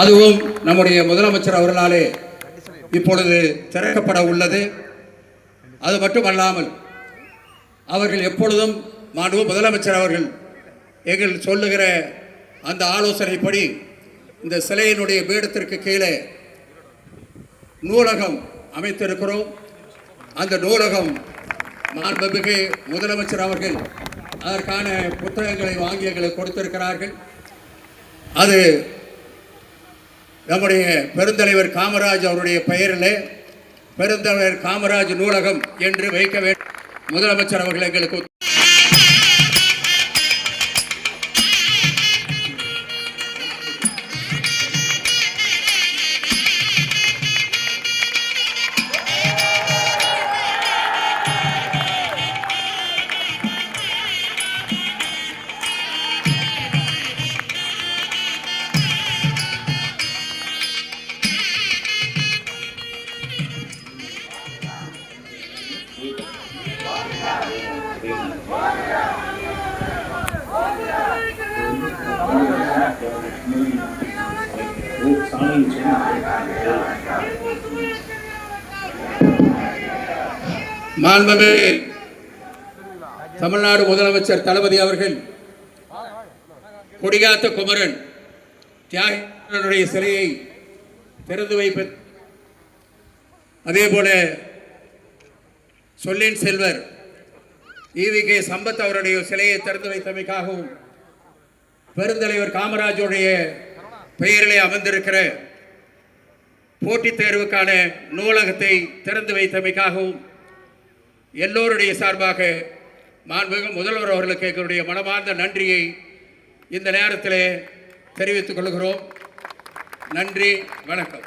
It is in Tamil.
அதுவும் நம்முடைய முதலமைச்சர் அவர்களாலே இப்பொழுது திறக்கப்பட உள்ளது. அது மட்டுமல்லாமல் அவர்கள் எப்பொழுதும் மாண்பு முதலமைச்சர் அவர்கள் எங்கள் சொல்லுகிற அந்த ஆலோசனைப்படி இந்த சிலையினுடைய பீடத்திற்கு கீழே நூலகம் அமைத்திருக்கிறோம். அந்த நூலகம் மாண்புமிகு முதலமைச்சர் அவர்கள் அதற்கான புத்தகங்களை வாங்கி எங்களுக்கு கொடுத்திருக்கிறார்கள். அது நம்முடைய பெருந்தலைவர் காமராஜ் அவருடைய பெயரில் பெருந்தலைவர் காமராஜ் நூலகம் என்று வைக்க வேண்டும். முதலமைச்சர் அவர்கள் எங்களுக்கு மாண்புமிகு தமிழ்நாடு முதலமைச்சர் தளபதி அவர்கள் கொடிகாத்த குமரன் தியாகனுடைய சிலையை திறந்து வைப்ப அதே போல சொல்லின் செல்வர் ஈவி கே சம்பத் அவருடைய சிலையை திறந்து வைத்தமைக்காகவும் பெருந்தலைவர் காமராஜுடைய பெயரிலே அமர்ந்திருக்கிற போட்டித் தேர்வுக்கான நூலகத்தை திறந்து வைத்தமைக்காகவும் எல்லோருடைய சார்பாக மாண்புமிகு முதல்வர் அவர்களுக்கு எங்களுடைய மனமார்ந்த நன்றியை இந்த நேரத்தில் தெரிவித்துக் கொள்கிறோம். நன்றி வணக்கம்.